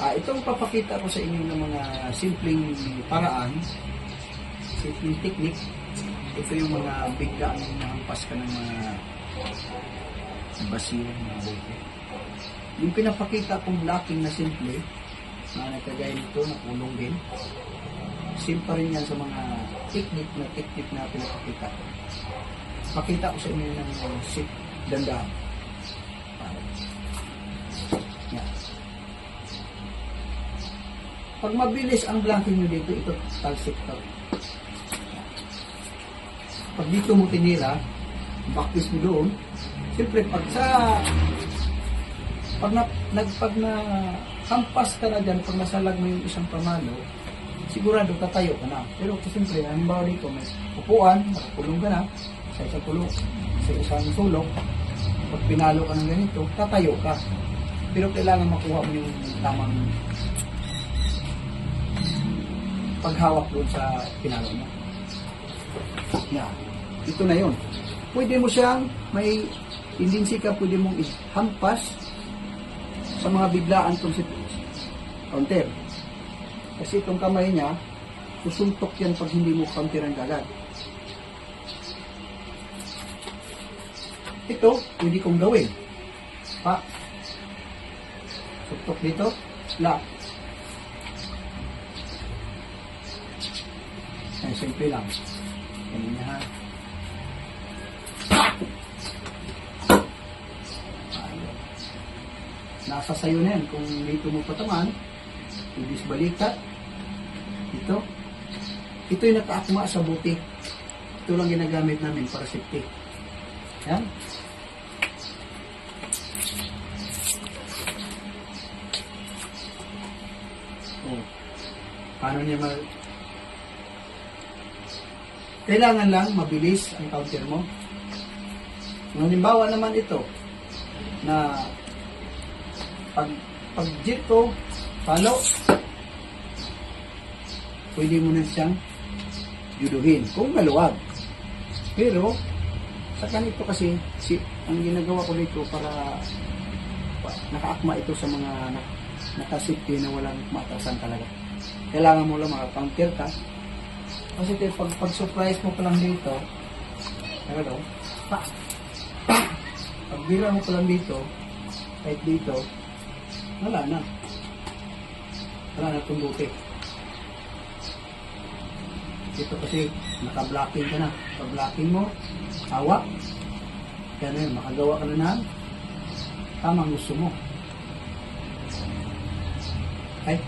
Ah, itong papakita ko sa inyo ng mga simpleng paraan, simpleng technique. Ito yung mga bigla ang nahampas ka ng mga basiyo, mga bote. Yung pinapakita kong blocking na simple, na nagkagaya nito, na kulong din, simple rin yan sa mga technique na technique na pinapakita ko. Pakita ko sa inyo ng uh, sit, dandahan. Pag mabilis ang blanking nyo dito, ito talsik to. Pag dito mo tinira, backpiece mo doon, siyempre pag sa pag na, nag, pag na hampas ka na dyan, pag nasalag mo yung isang pamalo, sigurado tatayo ka na. Pero siyempre, halimbawa dito, may upuan, nakakulong ka na, sa isang kulong, sa isang sulok, pag pinalo ka ng ganito, tatayo ka. Pero kailangan makuha mo yung tamang paghawak doon sa pinalo mo. Yan. Ito na yun. Pwede mo siyang may tendency ka, pwede mong ihampas sa mga biglaan itong si counter. Kasi itong kamay niya, susuntok yan pag hindi mo counteran kagad. Ito, pwede kong gawin. Pa. Suntok dito, lock. Simple lang. Ganyan na ha. Nasa sayo na yan. Kung dito mo pataman, ibis balikat. Ito. Ito yung nakaakma sa buti. Ito lang ginagamit namin para safety. Yan. Oh. Paano niya ma kailangan lang mabilis ang counter mo. Kung halimbawa naman ito, na pag, pag jet ko, follow, pwede mo na siyang yuduhin kung maluwag. Pero, sa ganito kasi, si, ang ginagawa ko dito para pa, nakaakma ito sa mga na, nakasafety na walang matasan talaga. Kailangan mo lang maka-counter ka kasi tayo, pag, pag surprise mo pa lang dito, ano pa, pa, pag bira mo pa lang dito, kahit dito, wala na. Wala na itong buti. Dito kasi, naka-blocking ka na. Pag-blocking mo, hawak, kaya na yun, makagawa ka na ng tamang gusto mo. Ay,